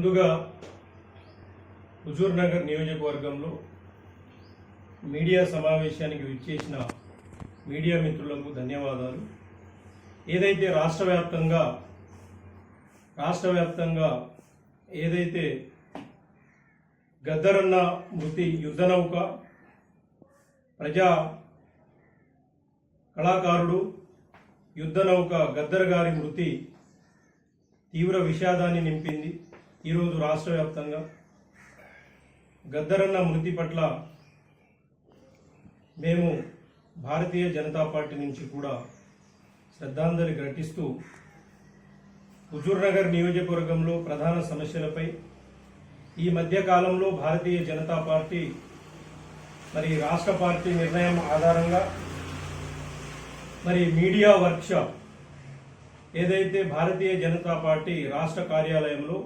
ముందుగా హుజూర్ నగర్ నియోజకవర్గంలో మీడియా సమావేశానికి విచ్చేసిన మీడియా మిత్రులకు ధన్యవాదాలు. ఏదైతే రాష్ట్ర వ్యాప్తంగా రాష్ట్ర వ్యాప్తంగా ఏదైతే గద్దరన్న మృతి యుద్ధ నౌక ప్రజా కళాకారుడు యుద్ధ నౌక గద్దర్ గారి మృతి తీవ్ర విషాదాన్ని నింపింది. ఈరోజు రాష్ట్ర వ్యాప్తంగా గద్దరన్న మృతి పట్ల మేము భారతీయ జనతా పార్టీ నుంచి కూడా శ్రద్ధాంజలి ఘటిస్తూ హుజూర్నగర్ నియోజకవర్గంలో ప్రధాన సమస్యలపై ఈ మధ్యకాలంలో భారతీయ జనతా పార్టీ మరి రాష్ట్ర పార్టీ నిర్ణయం ఆధారంగా మరి మీడియా వర్క్షాప్ ఏదైతే భారతీయ జనతా పార్టీ రాష్ట్ర కార్యాలయంలో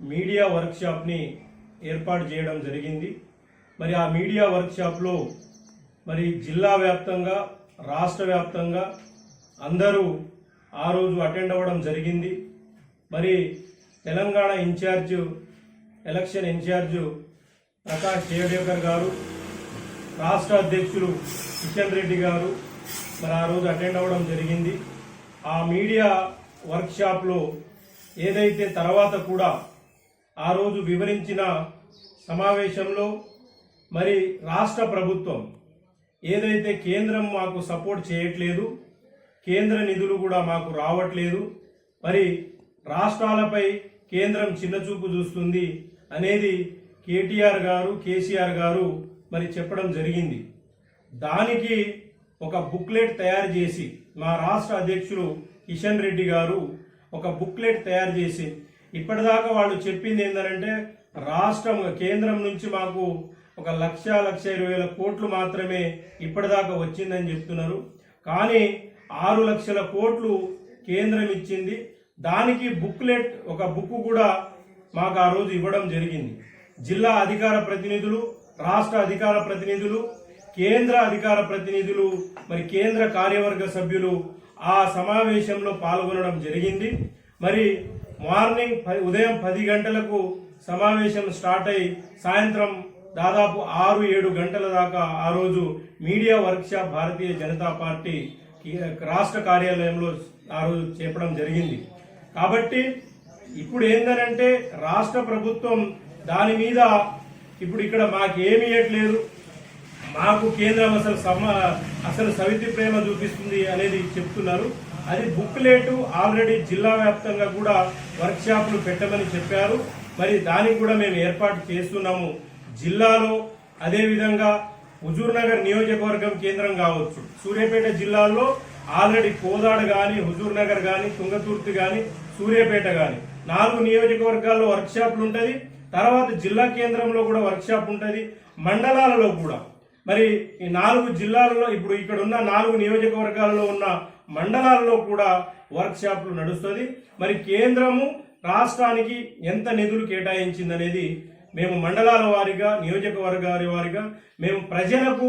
మీడియా వర్క్షాప్ని ఏర్పాటు చేయడం జరిగింది. మరి ఆ మీడియా వర్క్షాప్లో మరి జిల్లా వ్యాప్తంగా రాష్ట్ర వ్యాప్తంగా అందరూ ఆ రోజు అటెండ్ అవ్వడం జరిగింది. మరి Telangana in charge election in charge Prakash Javadekar garu రాష్ట్ర అధ్యక్షులు కిషన్ రెడ్డి గారు మరి ఆ రోజు అటెండ్ అవ్వడం జరిగింది. ఆ మీడియా వర్క్షాప్లో ఏదైతే తర్వాత కూడా ఆ రోజు వివరించిన సమావేశంలో మరి రాష్ట్ర ప్రభుత్వం ఏదైతే కేంద్రం మాకు సపోర్ట్ చేయట్లేదు కేంద్ర నిధులు కూడా మాకు రావట్లేదు మరి రాష్ట్రాలపై కేంద్రం చిన్నచూపు చూస్తుంది అనేది కేటీఆర్ గారు కేసీఆర్ గారు మరి చెప్పడం జరిగింది. దానికి ఒక బుక్లెట్ తయారు చేసి మా రాష్ట్ర అధ్యక్షులు కిషన్ రెడ్డి గారు ఒక బుక్లెట్ తయారు చేసి ఇప్పటిదాకా వాళ్ళు చెప్పింది ఏంటంటే రాష్ట్రం కేంద్రం నుంచి మాకు ఒక లక్ష లక్ష ఇరవై వేల కోట్లు మాత్రమే ఇప్పటిదాకా వచ్చిందని చెప్తున్నారు. కానీ ఆరు లక్షల కోట్లు కేంద్రం ఇచ్చింది. దానికి బుక్లెట్ ఒక బుక్ కూడా మాకు ఆ రోజు ఇవ్వడం జరిగింది. జిల్లా అధికార ప్రతినిధులు రాష్ట్ర అధికార ప్రతినిధులు కేంద్ర అధికార ప్రతినిధులు మరి కేంద్ర కార్యవర్గ సభ్యులు ఆ సమావేశంలో పాల్గొనడం జరిగింది. మరి మార్నింగ్ ఉదయం పది గంటలకు సమావేశం స్టార్ట్ అయి సాయంత్రం దాదాపు ఆరు ఏడు గంటల దాకా ఆ రోజు media workshop Bharatiya Janata Party రాష్ట్ర కార్యాలయంలో ఆ రోజు చేపడం జరిగింది. కాబట్టి ఇప్పుడు ఏంటంటే రాష్ట్ర ప్రభుత్వం దాని మీద ఇప్పుడు ఇక్కడ ఏమి ఇవ్వట్లేదు మాకు కేంద్రం అసలు సమ అసలు సవితి ప్రేమ చూపిస్తుంది అనేది చెప్తున్నారు. అది బుక్లెట్ ఆల్రెడీ జిల్లా వ్యాప్తంగా కూడా వర్క్షాప్లు పెట్టమని చెప్పారు. మరి దానికి కూడా మేము ఏర్పాటు చేస్తున్నాము. జిల్లాలో అదేవిధంగా హుజూర్ నగర్ నియోజకవర్గం కేంద్రం కావచ్చు. సూర్యాపేట జిల్లాలో ఆల్రెడీ కోదాడ కానీ హుజూర్ నగర్ తుంగతుర్తి కానీ సూర్యాపేట కానీ నాలుగు నియోజకవర్గాల్లో వర్క్షాప్లు ఉంటుంది. తర్వాత జిల్లా కేంద్రంలో కూడా వర్క్షాప్ ఉంటుంది. మండలాలలో కూడా. మరి ఈ నాలుగు జిల్లాలలో ఇప్పుడు ఇక్కడ ఉన్న నాలుగు నియోజకవర్గాలలో ఉన్న మండలాల్లో కూడా వర్క్షాప్లు నడుస్తుంది. మరి కేంద్రము రాష్ట్రానికి ఎంత నిధులు కేటాయించిందనేది మేము మండలాల వారీగా నియోజకవర్గాల వారిగా మేము ప్రజలకు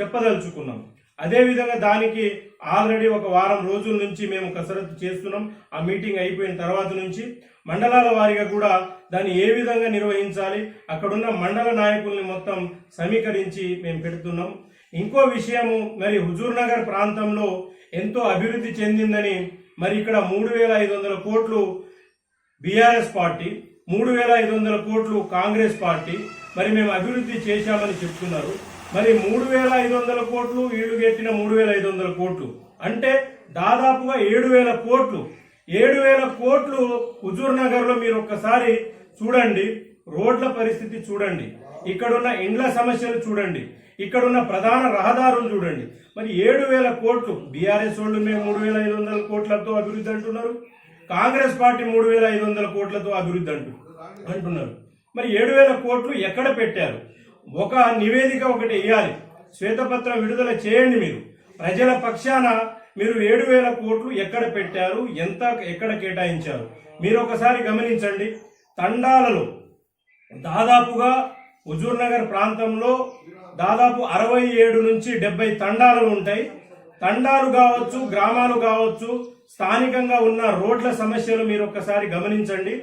చెప్పదలుచుకున్నాం. అదేవిధంగా దానికి ఆల్రెడీ ఒక వారం రోజుల నుంచి మేము కసరత్తు చేస్తున్నాం. ఆ మీటింగ్ అయిపోయిన తర్వాత నుంచి మండలాల వారీగా కూడా దాన్ని ఏ విధంగా నిర్వహించాలి అక్కడున్న మండల నాయకుల్ని మొత్తం సమీకరించి మేము పెడుతున్నాం. ఇంకో విషయము మరి హుజూర్ నగర్ ప్రాంతంలో ఎంతో అభివృద్ధి చెందిందని మరి ఇక్కడ మూడు వేల ఐదు వందల కోట్లు బీఆర్ఎస్ పార్టీ మూడు వేల ఐదు వందల కోట్లు కాంగ్రెస్ పార్టీ. మరి మేము అభివృద్ధి చేశామని చెప్తున్నారు. మరి మూడు వేల ఐదు వందల కోట్లు వీళ్ళు గెట్టిన మూడు వేల ఐదు వందల కోట్లు. అంటే దాదాపుగా ఏడు వేల కోట్లు. ఏడు వేల కోట్లు హుజూర్ నగర్లో మీరు ఒక్కసారి చూడండి. రోడ్ల పరిస్థితి చూడండి. ఇక్కడున్న ఇండ్ల సమస్యలు చూడండి. ఇక్కడున్న ప్రధాన రహదారులు చూడండి. మరి ఏడు వేల కోట్లు బీఆర్ఎస్ వాళ్ళు మేము మూడు వేల ఐదు వందల కోట్లతో అభివృద్ధి అంటున్నారు. కాంగ్రెస్ పార్టీ మూడు వేల ఐదు వందల కోట్లతో అభివృద్ధి అంటు అంటున్నారు. మరి ఏడు వేల కోట్లు ఎక్కడ పెట్టారు? ఒక నివేదిక ఒకటి ఇవ్వాలి శ్వేతపత్రం విడుదల చేయండి మీరు. ప్రజల పక్షాన మీరు ఏడు వేల కోట్లు ఎక్కడ పెట్టారు? ఎంత ఎక్కడ కేటాయించారు? మీరు ఒకసారి గమనించండి. తండాలలో దాదాపుగా హుజూర్ నగర్ ప్రాంతంలో దాదాపు అరవై ఏడు నుంచి డెబ్బై తండాలు ఉంటాయి. తండాలు కావచ్చు గ్రామాలు కావచ్చు స్థానికంగా ఉన్న రోడ్ల సమస్యలు మీరు ఒక్కసారి గమనించండి.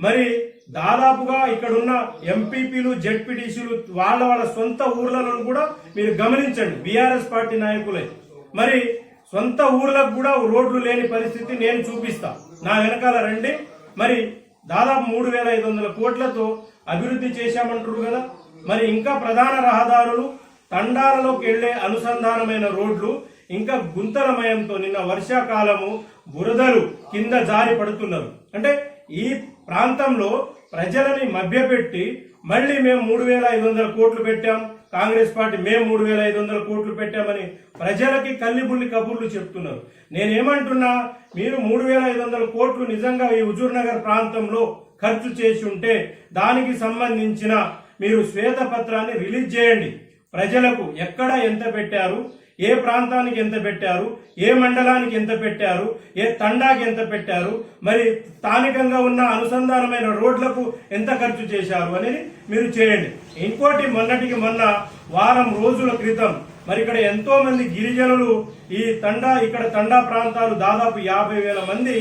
మరి దాదాపుగా ఇక్కడున్న ఎంపీపీలు జెడ్పీటీసీలు వాళ్ళ వాళ్ళ సొంత ఊర్లలో కూడా మీరు గమనించండి. బీఆర్ఎస్ పార్టీ నాయకులే. మరి సొంత ఊర్లకు కూడా రోడ్లు లేని పరిస్థితి నేను చూపిస్తా. నా వెనకాల రండి. మరి దాదాపు మూడు వేల ఐదు వందల కోట్లతో అభివృద్ధి చేశామంటారు కదా? మరి ఇంకా ప్రధాన రహదారులు తండాలలోకి వెళ్ళే అనుసంధానమైన రోడ్లు ఇంకా గుంతలమయంతో నిన్న వర్షాకాలము బురదలు కింద జారి పడుతున్నారు. అంటే ఈ ప్రాంతంలో ప్రజలని మభ్యపెట్టి మళ్ళీ మేము మూడు వేల ఐదు వందల కోట్లు పెట్టాం కాంగ్రెస్ పార్టీ మేము మూడు వేల ఐదు వందల కోట్లు పెట్టామని ప్రజలకి కల్లిబుల్లి కబుర్లు చెప్తున్నారు. నేనేమంటున్నా మీరు మూడు వేల ఐదు వందల కోట్లు నిజంగా ఈ హుజూర్నగర్ ప్రాంతంలో ఖర్చు చేసి ఉంటే దానికి సంబంధించిన మీరు శ్వేతపత్రాన్ని రిలీజ్ చేయండి. ప్రజలకు ఎక్కడ ఎంత పెట్టారు? ఏ ప్రాంతానికి ఎంత పెట్టారు? ఏ మండలానికి ఎంత పెట్టారు? ఏ తండాకి ఎంత పెట్టారు? మరి స్థానికంగా ఉన్న అనుసంధానమైన రోడ్లకు ఎంత ఖర్చు చేశారు అనేది మీరు చేయండి. ఇంకోటి మొన్నటికి మొన్న వారం రోజుల క్రితం మరి ఇక్కడ ఎంతో మంది గిరిజనులు ఈ తండా ఇక్కడ తండా ప్రాంతాలు దాదాపు యాభై వేల మంది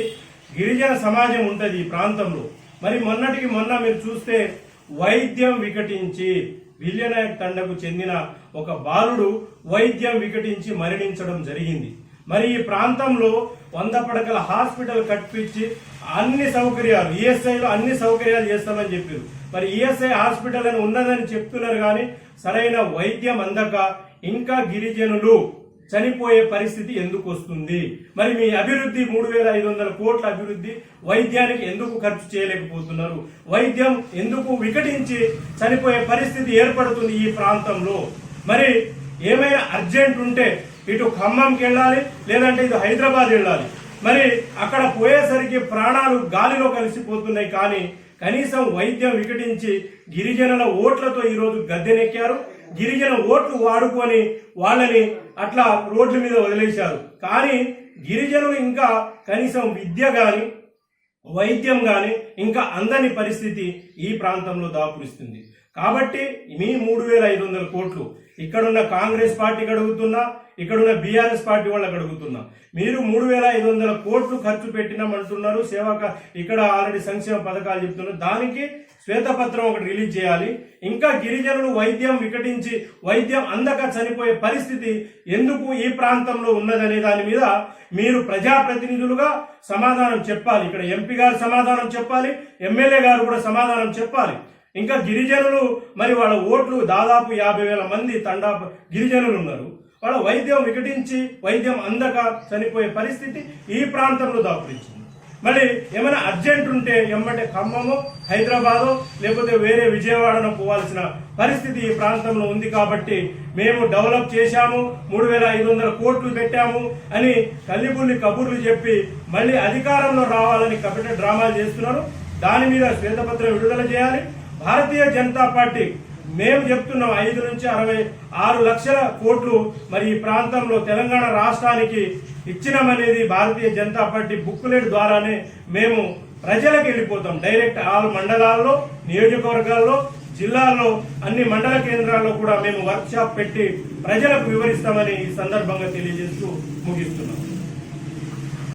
గిరిజన సమాజం ఉంటుంది ఈ ప్రాంతంలో. మరి మొన్నటికి మొన్న మీరు చూస్తే వైద్యం వికటించి విల్యనాయక్ తండకు చెందిన ఒక బాలుడు వైద్యం వికటించి మరణించడం జరిగింది. మరి ఈ ప్రాంతంలో వంద పడకల హాస్పిటల్ కట్టించి అన్ని సౌకర్యాలు ఈఎస్ఐలో అన్ని సౌకర్యాలు చేస్తామని చెప్పారు. మరి ఈఎస్ఐ హాస్పిటల్ అని ఉన్నదని చెప్తున్నారు కానీ సరైన వైద్యం అందక ఇంకా గిరిజనులు చనిపోయే పరిస్థితి ఎందుకు వస్తుంది? మరి మీ అభివృద్ధి మూడు వేల ఐదు వందల కోట్ల అభివృద్ధి వైద్యానికి ఎందుకు ఖర్చు చేయలేకపోతున్నారు? వైద్యం ఎందుకు వికటించి చనిపోయే పరిస్థితి ఏర్పడుతుంది ఈ ప్రాంతంలో? మరి ఏమైనా అర్జెంట్ ఉంటే ఇటు ఖమ్మంకి వెళ్ళాలి లేదంటే ఇటు హైదరాబాద్ వెళ్ళాలి. మరి అక్కడ పోయేసరికి ప్రాణాలు గాలిలో కలిసిపోతున్నాయి కానీ కనీసం వైద్యం వికటించి గిరిజనుల ఓట్లతో ఈరోజు గద్దెనెక్కారు. గిరిజన ఓట్లు వాడుకొని వాళ్ళని అట్లా రోడ్ల మీద వదిలేశారు. కానీ గిరిజనులు ఇంకా కనీసం విద్య కానీ వైద్యం కానీ ఇంకా అందని పరిస్థితి ఈ ప్రాంతంలో దాపురిస్తుంది. కాబట్టి మీ మూడు వేల ఐదు వందల కోట్లు ఇక్కడున్న కాంగ్రెస్ పార్టీకి అడుగుతున్నా ఇక్కడున్న బీఆర్ఎస్ పార్టీ వాళ్ళకి అడుగుతున్నా మీరు మూడు వేల ఐదు వందల కోట్లు ఖర్చు పెట్టినామంటున్నారు సేవక ఇక్కడ ఆల్రెడీ సంక్షేమ పథకాలు చెప్తున్నారు. దానికి శ్వేతపత్రం ఒకటి రిలీజ్ చేయాలి. ఇంకా గిరిజనులు వైద్యం వికటించి వైద్యం అందక చనిపోయే పరిస్థితి ఎందుకు ఈ ప్రాంతంలో ఉన్నదనే దాని మీద మీరు ప్రజాప్రతినిధులుగా సమాధానం చెప్పాలి. ఇక్కడ ఎంపీ గారు సమాధానం చెప్పాలి ఎమ్మెల్యే గారు కూడా సమాధానం చెప్పాలి. ఇంకా గిరిజనులు మరి వాళ్ళ ఓట్లు దాదాపు యాభై వేల మంది తండా గిరిజనులు ఉన్నారు. వాళ్ళ వైద్యం వికటించి వైద్యం అందక చనిపోయే పరిస్థితి ఈ ప్రాంతంలో దాపురించింది. మళ్ళీ ఏమైనా అర్జెంట్ ఉంటే ఎమ్మటే ఖమ్మము హైదరాబాదు లేకపోతే వేరే విజయవాడను పోవాల్సిన పరిస్థితి ఈ ప్రాంతంలో ఉంది కాబట్టి మేము డెవలప్ చేశాము మూడు వేల ఐదు వందల కోట్లు పెట్టాము అని కల్లిబుల్లి కబుర్లు చెప్పి మళ్ళీ అధికారంలో రావాలని కపిట డ్రామాలు చేస్తున్నారు. దాని మీద శ్వేతపత్రం విడుదల చేయాలి. భారతీయ జనతా పార్టీ మేము చెప్తున్నాం ఐదు నుంచి అరవై ఆరు లక్షల కోట్లు మరి ఈ ప్రాంతంలో తెలంగాణ రాష్ట్రానికి ఇచ్చినామనేది భారతీయ జనతా పార్టీ బుక్లెట్ ద్వారానే మేము ప్రజలకు వెళ్ళిపోతాం. డైరెక్ట్ ఆరు మండలాల్లో నియోజకవర్గాల్లో జిల్లాల్లో అన్ని మండల కేంద్రాల్లో కూడా మేము వర్క్షాప్ పెట్టి ప్రజలకు వివరిస్తామని ఈ సందర్భంగా తెలియజేస్తూ ముగిస్తున్నాం.